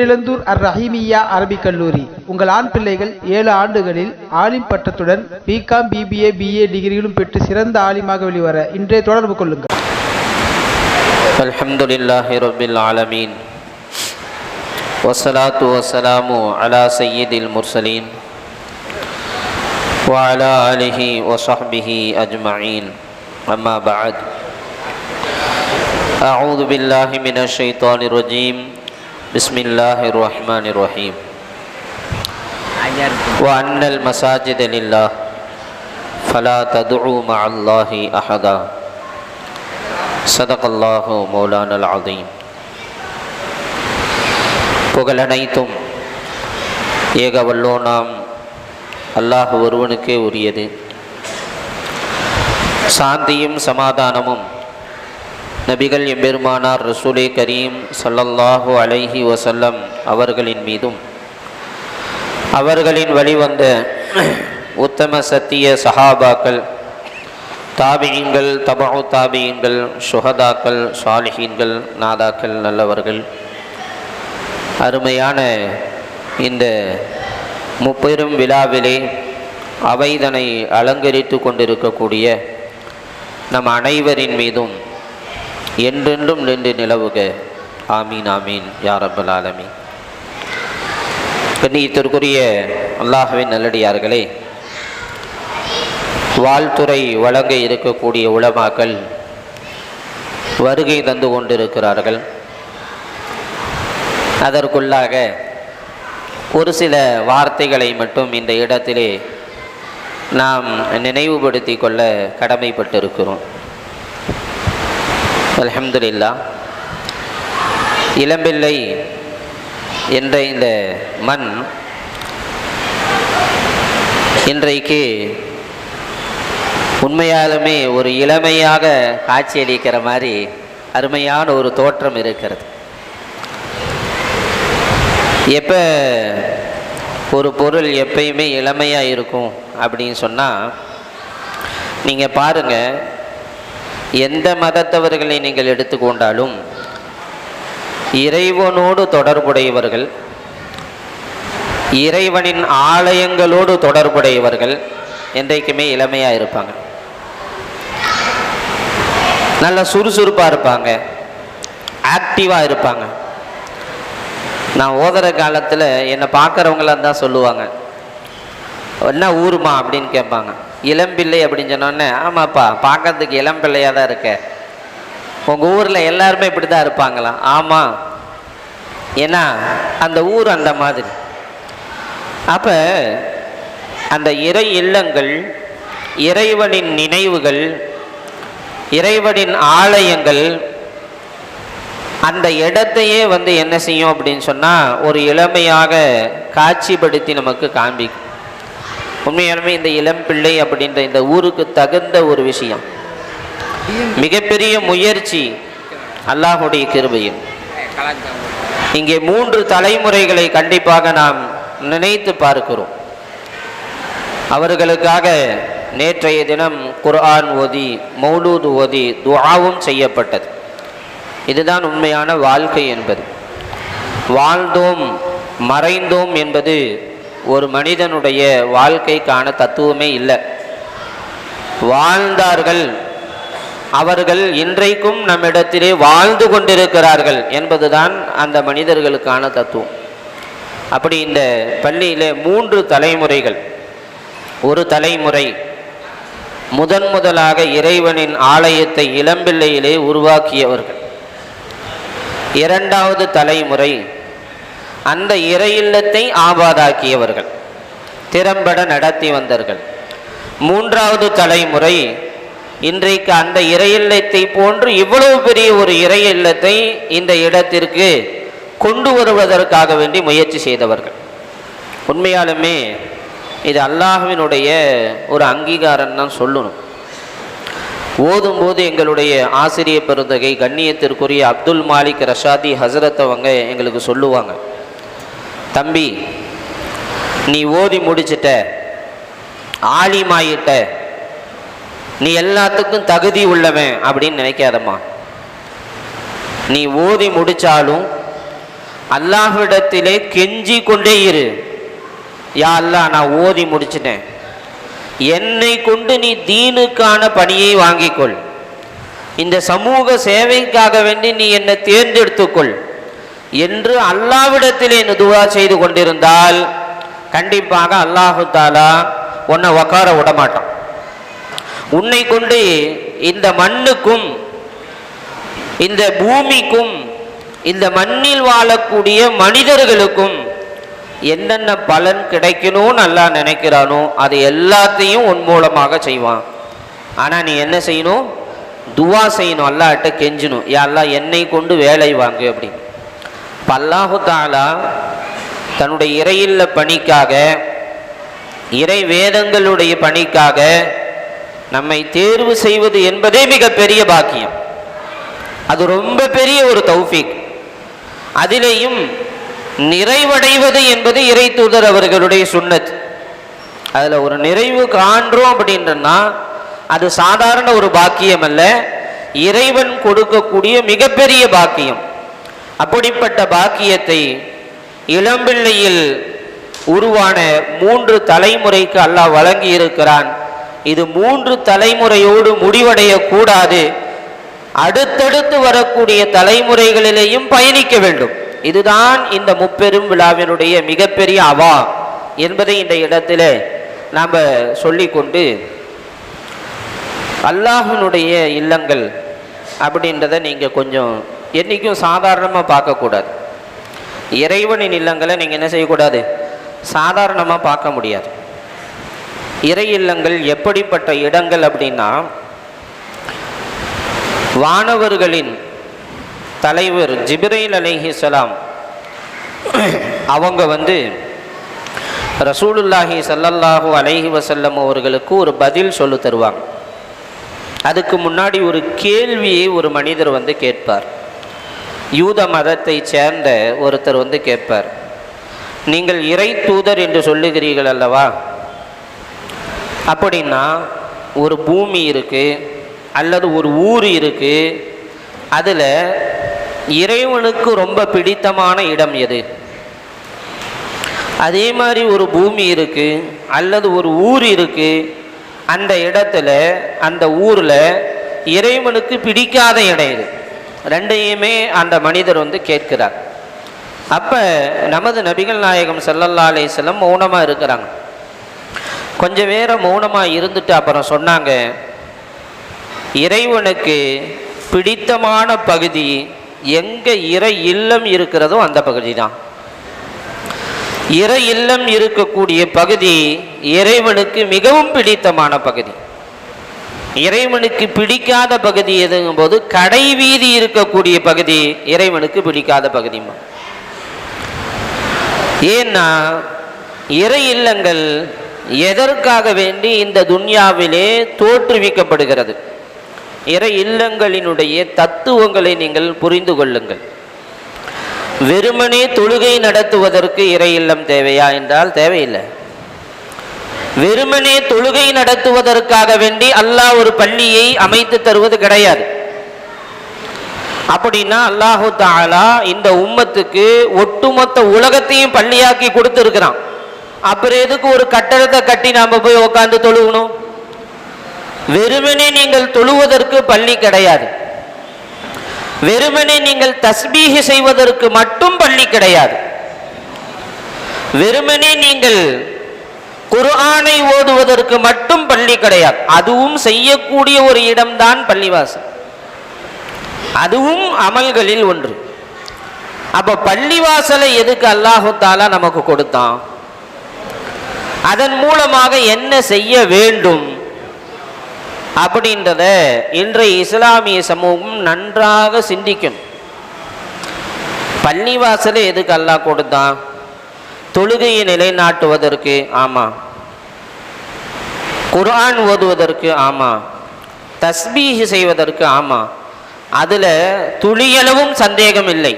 இளந்தூர் அர் ரஹீமியா அரபிக் கல்லூரி உங்கள் ஆண் பிள்ளைகள் ஏழு ஆண்டுகளில் ஆலிம் பட்டத்துடன் பிகாம் பிபிஏ பிஏ டிகிரிகளும் பெற்று சிறந்த ஆலிமாக வெளிவர இன்றைய தொடர்பு கொள்ளுங்கள் الحمد لله رب العالمين والصلاة والسلام على سيد المرسلين وعلى آله وصحبه أجمعين أما بعد أعوذ بالله من الشيطان الرجيم Bismillahirrahmanirrahim Wa annal masajid lillah Fala tadu'u ma'allahi ahada Sadaqallahu maulana al-azim புகழனைத்தும் ஏக வல்லோ நாம் அல்லாஹ் ஒருவனுக்கே உரியது சாந்தியும் சமாதானமும் நபிகள் எம்பெருமானார் ரசூலே கரீம் சல்லல்லாஹு அலைஹி வசல்லம் அவர்களின் மீதும். அவர்களின் வழிவந்த உத்தம சத்திய சஹாபாக்கள் தாபியங்கள் தபு தாபியங்கள் சுகதாக்கள் சாலிஹீன்கள் நாதாக்கள் நல்லவர்கள். அருமையான இந்த முப்பெரும் விழாவிலே அவைதனை அலங்கரித்து கொண்டிருக்கக்கூடிய நம் அனைவரின் மீதும் என்றென்றும் நின்று நிலவுக. ஆமீன் ஆமீன் யார் ஆலமி கண்ணியத்திற்குரிய அல்லாஹுவின் நல்லடியார்களே வாழ்த்துறை வழங்க இருக்கக்கூடிய உளமாக்கள் வருகை தந்து கொண்டிருக்கிறார்கள். அதற்குள்ளாக ஒரு சில வார்த்தைகளை மட்டும் இந்த இடத்திலே நாம் நினைவுபடுத்தி கொள்ள கடமைப்பட்டிருக்கிறோம். அலமதுல்லா இளம்பிள்ளை என்ற இந்த மண் இன்றைக்கு உண்மையாலுமே ஒரு இளமையாக காட்சியளிக்கிற மாதிரி அருமையான ஒரு தோற்றம் இருக்கிறது. எப்போ ஒரு பொருள் எப்பயுமே இளமையாக இருக்கும் அப்படின்னு சொன்னால் நீங்கள் பாருங்கள் எந்த மதத்தவர்களை நீங்கள் எடுத்துக்கொண்டாலும் இறைவனோடு தொடர்புடையவர்கள் இறைவனின் ஆலயங்களோடு தொடர்புடையவர்கள் என்றைக்குமே இளமையாக இருப்பாங்க. நல்லா சுறுசுறுப்பாக இருப்பாங்க. ஆக்டிவாக இருப்பாங்க. நான் ஓதுற காலத்தில் என்னை பார்க்குறவங்களாம் தான் சொல்லுவாங்க. என்ன ஊருமா? அப்படின்னு கேட்பாங்க. இளம்பிள்ளை அப்படின்னு சொன்னோடனே ஆமாப்பா பார்க்கறதுக்கு இளம்பிள்ளையாக தான் இருக்க. உங்கள் ஊரில் எல்லாருமே இப்படி தான் இருப்பாங்களாம். ஆமாம் ஏன்னா அந்த ஊர் அந்த மாதிரி. அப்போ அந்த இறை இல்லங்கள் இறைவனின் நினைவுகள் இறைவனின் ஆலயங்கள் அந்த இடத்தையே வந்து என்ன செய்யும் அப்படின்னு சொன்னால் ஒரு இளமையாக காட்சிப்படுத்தி நமக்கு காண்பிக்கும். உண்மையாலுமே இந்த இளம்பிள்ளை அப்படின்ற இந்த ஊருக்கு தகுந்த ஒரு விஷயம். மிகப்பெரிய முயற்சி அல்லாஹுடைய கிருபையும் இங்கே மூன்று தலைமுறைகளை கண்டிப்பாக நாம் நினைத்து பார்க்கிறோம். அவர்களுக்காக நேற்றைய தினம் குர்ஆன் ஓதி மௌலூது ஓதி துவாவும் செய்யப்பட்டது. இதுதான் உண்மையான வாழ்க்கை என்பது. வாழ்ந்தோம் மறைந்தோம் என்பது ஒரு மனிதனுடைய வாழ்க்கைக்கான தத்துவமே இல்லை. வாழ்ந்தார்கள். அவர்கள் இன்றைக்கும் நம்மிடத்திலே வாழ்ந்து கொண்டிருக்கிறார்கள் என்பதுதான் அந்த மனிதர்களுக்கான தத்துவம். அப்படி இந்த பள்ளியில் மூன்று தலைமுறைகள். ஒரு தலைமுறை முதன் முதலாக இறைவனின் ஆலயத்தை இளம்பிள்ளையிலே உருவாக்கியவர்கள். இரண்டாவது தலைமுறை அந்த இறை இல்லத்தை ஆபாதாக்கியவர்கள் திறம்பட நடத்தி வந்தார்கள். மூன்றாவது தலைமுறை இன்றைக்கு அந்த இறை இல்லத்தை போன்று இவ்வளவு பெரிய ஒரு இறை இல்லத்தை இந்த இடத்திற்கு கொண்டு வருவதற்காக வேண்டி முயற்சி செய்தவர்கள். உண்மையாலுமே இது அல்லாஹுவினுடைய ஒரு அங்கீகாரம் தான் சொல்லணும். ஓதும்போது எங்களுடைய ஆசிரிய பெருந்தகை கண்ணியத்திற்குரிய அப்துல் மாலிக் ரஷாதி ஹசரத் அவங்க எங்களுக்கு சொல்லுவாங்க தம்பி நீ ஓதி முடிச்சிட்ட ஆலிமாயிட்ட நீ எல்லாத்துக்கும் தகுதி உள்ளவன் அப்படின்னு நினைக்காதம்மா. நீ ஓதி முடிச்சாலும் அல்லாஹ்விடத்திலே கெஞ்சி கொண்டே இரு. யா அல்லா நான் ஓதி முடிச்சிட்டேன். என்னை கொண்டு நீ தீனுக்கான பணியை வாங்கிக்கொள். இந்த சமூக சேவைக்காக வேண்டி நீ என்னை தேர்ந்தெடுத்துக்கொள். என்று அல்லாவிடத்திலே நீ துவா செய்து கொண்டிருந்தால் கண்டிப்பாக அல்லாஹு தாலா உன்னை உக்கார விட மாட்டான் உன்னை கொண்டு இந்த மண்ணுக்கும் இந்த பூமிக்கும் இந்த மண்ணில் வாழக்கூடிய மனிதர்களுக்கும் என்னென்ன பலன் கிடைக்கணும்னு நல்லா நினைக்கிறானோ அது எல்லாத்தையும் உன் மூலமாக செய்வான். ஆனால் நீ என்ன செய்யணும்? துவா செய்யணும். அல்லாட்ட கெஞ்சணும். யாரெல்லாம் என்னை கொண்டு வேலை வாங்கு அப்படின்னு. இப்போ அல்லாஹு தாலா தன்னுடைய இறையில்ல பணிக்காக இறை வேதங்களுடைய பணிக்காக நம்மை தேர்வு செய்வது என்பதே மிகப்பெரிய பாக்கியம். அது ரொம்ப பெரிய ஒரு தௌஃபிக். அதிலேயும் நிறைவடைவது என்பது இறை தூதர் அவர்களுடைய சுண்ணத். அதில் ஒரு நிறைவு காண்றோம் அப்படின்றன்னா அது சாதாரண ஒரு பாக்கியம் அல்ல இறைவன் கொடுக்கக்கூடிய மிகப்பெரிய பாக்கியம். அப்படிப்பட்ட பாக்கியத்தை இளம்பிள்ளையில் உருவான மூன்று தலைமுறைக்கு அல்லாஹ் வழங்கி இருக்கிறான் இது மூன்று தலைமுறையோடு முடிவடைய கூடாது அடுத்தடுத்து வரக்கூடிய தலைமுறைகளிலேயும் பயணிக்க வேண்டும். இதுதான் இந்த முப்பெரும் விழாவினுடைய மிகப்பெரிய அவா என்பதை இந்த இடத்துல நாம் சொல்லிக்கொண்டு அல்லாஹினுடைய இல்லங்கள் அப்படின்றத நீங்கள் கொஞ்சம் என்றைக்கும் சாதாரணமாக பார்க்கக்கூடாது. இறைவனின் இல்லங்களை நீங்கள் என்ன செய்யக்கூடாது? சாதாரணமாக பார்க்க முடியாது. இறை இல்லங்கள் எப்படிப்பட்ட இடங்கள் அப்படின்னா வானவர்களின் தலைவர் ஜிப்ரைல் அலிஹிசலாம் அவங்க வந்து ரசூலுல்லாஹி சல்லல்லாஹு அலைஹி வசல்லம் அவர்களுக்கு ஒரு பதில் சொல்லு தருவாங்க. அதுக்கு முன்னாடி ஒரு கேள்வியை ஒரு மனிதர் வந்து கேட்பார். யூத மதத்தை சேர்ந்த ஒருத்தர் வந்து கேட்பார் நீங்கள் இறை தூதர் என்று சொல்லுகிறீர்கள் அல்லவா? அப்படின்னா ஒரு பூமி இருக்குது அல்லது ஒரு ஊர் இருக்குது அதில் இறைவனுக்கு ரொம்ப பிடித்தமான இடம் எது? அதே மாதிரி ஒரு பூமி இருக்குது அல்லது ஒரு ஊர் இருக்குது அந்த இடத்துல அந்த ஊரில் இறைவனுக்கு பிடிக்காத இடம் இருக்குது ரெண்டையுமே அந்த மனிதர் வந்து கேட்கிறார். அப்போ நமது நபிகள் நாயகம் செல்லல்லா அலைஹி மௌனமாக இருக்கிறாங்க. கொஞ்சம் நேரம் மௌனமாக இருந்துட்டு அப்புறம் சொன்னாங்க இறைவனுக்கு பிடித்தமான பகுதி எங்கே இறை இல்லம் இருக்கிறதோ அந்த பகுதி தான். இறை இல்லம் இருக்கக்கூடிய பகுதி இறைவனுக்கு மிகவும் பிடித்தமான பகுதி. இறைவனுக்கு பிடிக்காத பகுதி எதுங்கும் போது கடை வீதி இருக்கக்கூடிய பகுதி இறைவனுக்கு பிடிக்காத பகுதிமா ஏன்னா இறை இல்லங்கள் எதற்காக வேண்டி இந்த துன்யாவிலே தோற்றுவிக்கப்படுகிறது? இறை இல்லங்களினுடைய தத்துவங்களை நீங்கள் புரிந்து கொள்ளுங்கள். வெறுமனே தொழுகை நடத்துவதற்கு இறை இல்லம் தேவையா என்றால் தேவையில்லை. வெறுமனே தொழுகை நடத்துவதற்காக வேண்டி அல்லாஹ் ஒரு பள்ளியை அமைத்து தருவது கிடையாது. அப்படின்னா அல்லாஹு தாலா இந்த உம்மத்துக்கு ஒட்டுமொத்த உலகத்தையும் பள்ளியாக்கி கொடுத்துருக்கிறான். அப்புறம் எதுக்கு ஒரு கட்டடத்தை கட்டி நாம போய் உட்காந்து தொழுகணும்? வெறுமனே நீங்கள் தொழுவதற்கு பள்ளி கிடையாது. வெறுமனே நீங்கள் தஸ்பீக செய்வதற்கு மட்டும் பள்ளி கிடையாது. வெறுமனே நீங்கள் குர்ஆனை ஓதுவதற்கு மட்டும் பள்ளி கிடையாது. அதுவும் செய்யக்கூடிய ஒரு இடம்தான் பள்ளிவாசல். அதுவும் அமல்களில் ஒன்று. அப்ப பள்ளிவாசலை எதுக்கு அல்லாஹு தாலா நமக்கு கொடுத்தான்? அதன் மூலமாக என்ன செய்ய வேண்டும்? அப்படின்றத இன்றைய இஸ்லாமிய சமூகம் நன்றாக சிந்திக்கணும். பள்ளிவாசலை எதுக்கு அல்லாஹ் கொடுத்தான்? தொழுகையை நிலைநாட்டுவதற்கு ஆமா. குரான் ஓதுவதற்கு ஆமா. தஸ்பீஹ் செய்வதற்கு ஆமா. அதில் துளியளவும் சந்தேகம் இல்லை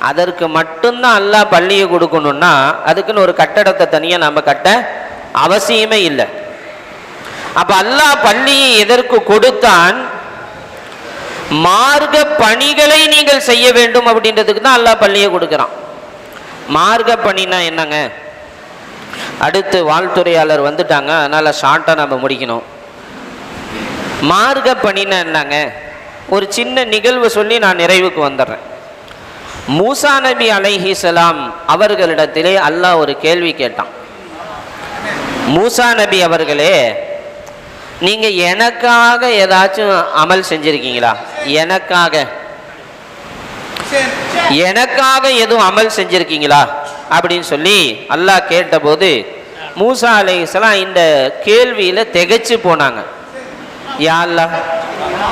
அதற்கு மட்டும்தான் அல்லாஹ் பள்ளியை கொடுக்கணும்னா அதுக்குன்னு ஒரு கட்டடத்தை தனியாக நம்ம கட்ட அவசியமே இல்லை. அப்போ அல்லாஹ் பள்ளியை எதற்கு கொடுத்தான்? மார்க்க பணிகளை நீங்கள் செய்ய வேண்டும் அப்படின்றதுக்கு தான் அல்லாஹ் பள்ளியை கொடுக்குறான். மார்க்க பணினா என்னங்க? அடுத்து வாழ்த்துறையாளர் வந்துட்டாங்க அதனால் ஷார்ட்டாக நம்ம முடிக்கணும். மார்க்க பணினா என்னங்க? ஒரு சின்ன நிகழ்வு சொல்லி நான் நிறைவுக்கு வந்துடுறேன். மூசா நபி அலைஹிசலாம் அவர்களிடத்திலே அல்லாஹ் ஒரு கேள்வி கேட்டான். மூசா நபி அவர்களே நீங்கள் எனக்காக ஏதாச்சும் அமல் செஞ்சுருக்கீங்களா? எனக்காக. எனக்காக எதுவும் அமல் செஞ்சிருக்கீங்களா? அப்படின்னு சொல்லி அல்லாஹ் கேட்டபோது மூசா அலைஸ்லாம் இந்த கேள்வியில் திகைச்சு போனாங்க. யா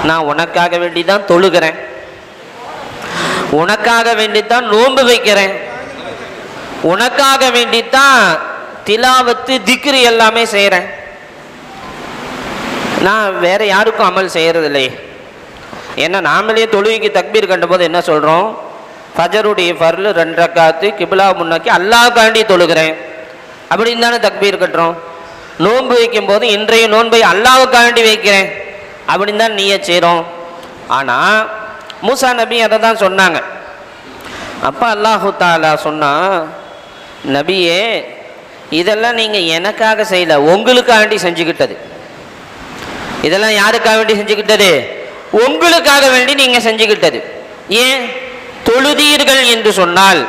நான் உனக்காக வேண்டி தான் தொழுகிறேன். உனக்காக வேண்டித்தான் நோன்பு வைக்கிறேன். உனக்காக வேண்டித்தான் திலாவத்து திக்ரி எல்லாமே செய்கிறேன் நான் வேற யாருக்கும் அமல் செய்கிறதில்லையே ஏன்னா நாமளே தொழுகைக்கு தக்பீர் கண்டபோது என்ன சொல்கிறோம் ஃபஜருடைய ஃபர்லு ரெண்டு ரக்காத்து கிபிலா முன்னாக்கி அல்லாஹ்காண்டி தொழுகிறேன். அப்படின்னு தானே தக்பீர் கட்டுறோம். நோன்பு வைக்கும்போது இன்றைய நோன்பை அல்லாவுக்காண்டி வைக்கிறேன். அப்படின்னு தான் நீயே செய்கிறோம் ஆனால் மூசா நபி அதை தான் சொன்னாங்க. அப்பா அல்லாஹு தாலா சொன்னா நபியே இதெல்லாம் நீங்கள் எனக்காக செய்யலை உங்களுக்காண்டி செஞ்சுக்கிட்டது இதெல்லாம் யாருக்காக வேண்டி செஞ்சுக்கிட்டது உங்களுக்காக வேண்டி நீங்கள் செஞ்சுக்கிட்டது ஏன்? தொழுதீர்கள் என்று சொன்னால்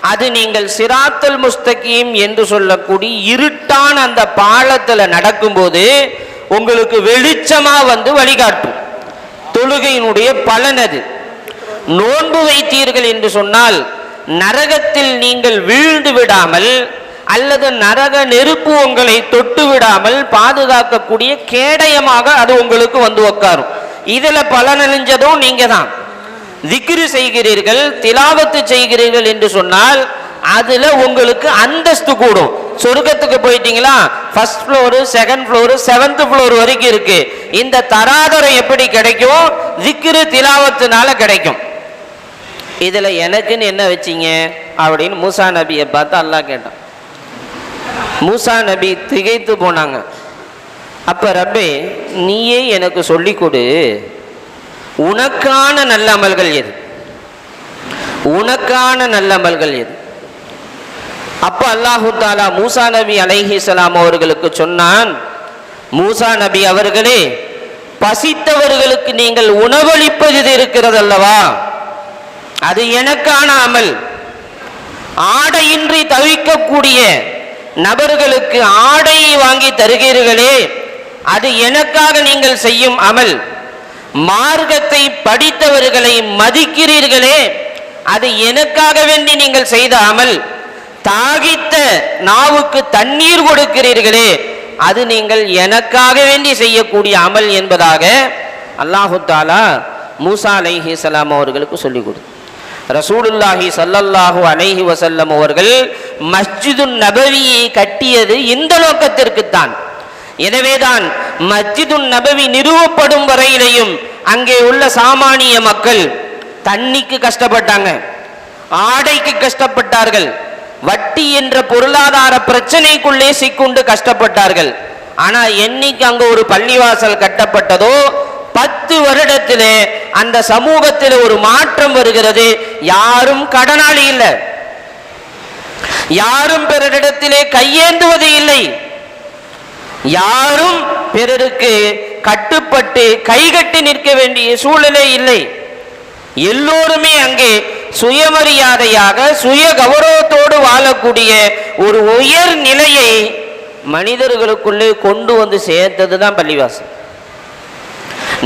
அது நீங்கள் சிராத்தல் முஸ்தகீம் என்று சொல்லக்கூடிய இருட்டான அந்த பாலத்தில் நடக்கும்போது உங்களுக்கு வெளிச்சமாக வந்து வழிகாட்டும். தொழுகையினுடைய பலன் அது. நோன்பு வைத்தீர்கள் என்று சொன்னால் நரகத்தில் நீங்கள் வீழ்ந்து விடாமல் அல்லது நரக நெருப்பு உங்களை தொட்டு விடாமல் பாதுகாக்கக்கூடிய கேடயமாக அது உங்களுக்கு வந்து உட்காரும் இதில் பலனழிஞ்சதும் நீங்கள் தான் திக்ரு செய்கிறீர்கள் திலாவத்து செய்கிறீர்கள் என்று சொன்னால் அதுல உங்களுக்கு அந்தஸ்து கூடும். சொர்க்கத்துக்கு போயிட்டீங்களா? First floor second floor seventh floor வரைக்கும் இருக்கு. இந்த தராதரம் எப்படி கிடைக்கும்? திக்ரு திலாவத்துனால கிடைக்கும். இதுல எனக்குன்னு என்ன வச்சீங்க? அப்படின்னு மூசா நபியை பார்த்து அல்லாஹ் கேட்டான். மூசா நபி திகைத்து போனாங்க. அப்ப ரப்பே நீயே எனக்கு சொல்லிக் கொடு. உனக்கான நல்ல அமல்கள் எது? உனக்கான நல்ல அமல்கள் எது? அப்ப அல்லாஹு தாலா மூசா நபி அலைஹிஸ்ஸலாம் அவர்களுக்கு சொன்னான் மூசா நபி அவர்களே பசித்தவர்களுக்கு நீங்கள் உணவளிப்பது இருக்கிறது அல்லவா? அது எனக்கான அமல். ஆடையின்றி தவிக்கக்கூடிய நபர்களுக்கு ஆடையை வாங்கி தருகிறீர்களே அது எனக்காக நீங்கள் செய்யும் அமல். மார்க்கத்தை படித்தவர்களை மதிக்கிறீர்களே அது எனக்காக வேண்டி நீங்கள் செய்த அமல் தாகித்த நாவுக்கு தண்ணீர் கொடுக்கிறீர்களே அது நீங்கள் எனக்காக வேண்டி செய்யக்கூடிய அமல் என்பதாக அல்லாஹு தாலா மூசா அலைஹி சலாம் அவர்களுக்கு சொல்லிக் கொடுத்து ரசூலுல்லாஹி சல்லல்லாஹு அலைஹி வசல்லம் அவர்கள் மஸ்ஜிதுன் நபவியை கட்டியது இந்த நோக்கத்திற்குத்தான். எனவேதான் மஸ்ஜிதுன் நபவி நிறுவப்படும் வரையிலையும் அங்கே உள்ள சாமானிய மக்கள் தண்ணிக்கு கஷ்டப்பட்டாங்க ஆடைக்கு கஷ்டப்பட்டார்கள் வட்டி என்ற பொருளாதார பிரச்சனைக்குள்ளே சிக்குண்டு கஷ்டப்பட்டார்கள். ஆனா என்னைக்கு அங்க ஒரு பள்ளிவாசல் கட்டப்பட்டதோ பத்து வருடத்திலே அந்த சமூகத்தில் ஒரு மாற்றம் வருகிறது. யாரும் கடனாளி இல்லை. யாரும் பிறரிடத்திலே கையேந்துவது இல்லை. யாரும் பிறருக்கு கட்டுப்பட்டு கைகட்டி நிற்க வேண்டிய சூழலே இல்லை. எல்லோருமே அங்கே சுயமரியாதையாக சுய கௌரவத்தோடு வாழக்கூடிய ஒரு உயர் நிலையை மனிதர்களுக்குள்ளே கொண்டு வந்து சேர்த்தது தான் பள்ளிவாசல்.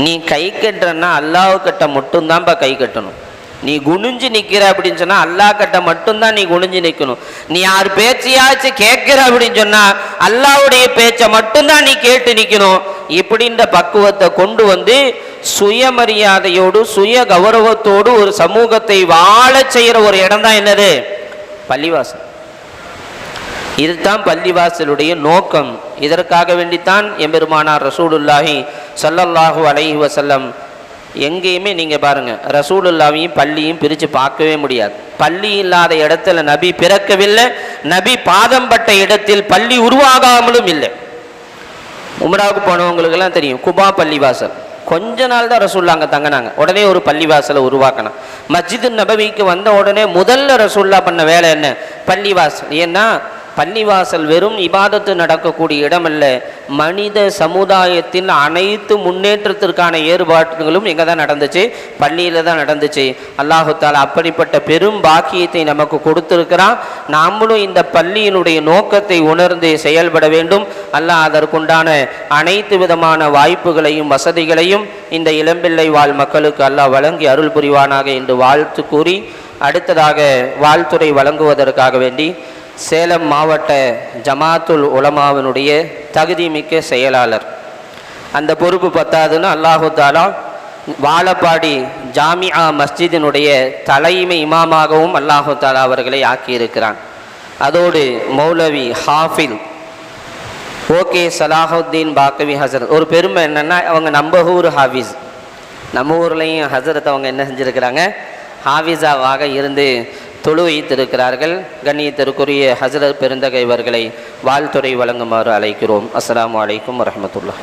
நீ கை கட்டுறன்னா அல்லாவுக்கிட்ட மட்டும்தான்ப்பா கை கட்டணும். நீ குனிஞ்சு நிற்கிற அப்படின்னு சொன்னால் அல்லாஹ் கிட்ட மட்டும்தான் நீ குனிஞ்சு நிற்கணும் நீ யார் பேச்சையாச்சும் கேட்கிற அப்படின்னு சொன்னால் அல்லாஹ்வுடைய பேச்சை மட்டும்தான் நீ கேட்டு நிற்கணும் இப்படின்ற பக்குவத்தை கொண்டு வந்து சுயமரியாதையோடு சுய கௌரவத்தோடு ஒரு சமூகத்தை வாழ செய்கிற ஒரு இடம் தான் என்னது? பள்ளிவாசல். இதுதான் பள்ளிவாசலுடைய நோக்கம். இதற்காக வேண்டித்தான் எம்பெருமானார் ரசூலுல்லாஹி சல்லல்லாஹு அலைஹி வசல்லம் எங்கேயுமே நீங்கள் பாருங்கள் ரசூல் ரசூலுல்லாவையும் பள்ளியும் பிரித்து பார்க்கவே முடியாது. பள்ளி இல்லாத இடத்துல நபி பிறக்கவில்லை நபி பாதம் பட்ட இடத்தில் பள்ளி உருவாகாமலும் இல்லை. உமராவுக்கு போனவங்களுக்கெல்லாம் தெரியும் குபா பள்ளிவாசல். கொஞ்ச நாள் தான் ரசூல்லா அங்கே தங்கினாங்க. உடனே ஒரு பள்ளிவாசலை உருவாக்கணும் மஸ்ஜிது நபவிக்கு வந்த உடனே முதல்ல ரசூல்லா பண்ண வேலை என்ன? பள்ளிவாசல். ஏன்னா பள்ளிவாசல் வெறும் இபாதத்து நடக்கக்கூடிய இடமல்ல. மனித சமுதாயத்தின் அனைத்து முன்னேற்றத்திற்கான ஏற்பாடுகளும் எங்கே தான் நடந்துச்சு. பள்ளியில் தான் நடந்துச்சு. அல்லாஹுத்தால் அப்படிப்பட்ட பெரும் பாக்கியத்தை நமக்கு கொடுத்துருக்கிறான். நாமளும் இந்த பள்ளியினுடைய நோக்கத்தை உணர்ந்து செயல்பட வேண்டும். அல்லாஹ் அதற்குண்டான அனைத்து விதமான வாய்ப்புகளையும் வசதிகளையும் இந்த இளம்பிள்ளை வாழ் மக்களுக்கு அல்லாஹ் வழங்கி அருள் புரிவானாக என்று வாழ்த்து கூறி அடுத்ததாக வாழ்த்துறை வழங்குவதற்காக வேண்டி சேலம் மாவட்ட ஜமாத்துல் உலமாவினுடைய தகுதிமிக்க செயலாளர். அந்த பொறுப்பு பத்தாதுன்னு அல்லாஹு தாலா வாழப்பாடி ஜாமியா மஸ்ஜிதினுடைய தலைமை இமாமாகவும் அல்லாஹு தாலா அவர்களை ஆக்கியிருக்கிறான். அதோடு மௌலவி ஹாஃபில் ஓகே சலாஹுத்தீன் பாக்கவி ஹசரத். ஒரு பெருமை என்னென்னா அவங்க நம்ம ஊர் ஹாஃபிஸ். நம்ம ஊர்லேயும் ஹசரத் அவங்க என்ன செஞ்சுருக்கிறாங்க? ஹாஃபிஸாவாக இருந்து தொழு வைத்திருக்கிறார்கள் கண்ணியத்திற்குரிய ஹசரத் பெருந்தகை இவர்களை வாழ்த்துறை வழங்குமாறு அழைக்கிறோம். அஸ்லாம் வலைக்கம் வரமத்துல்லா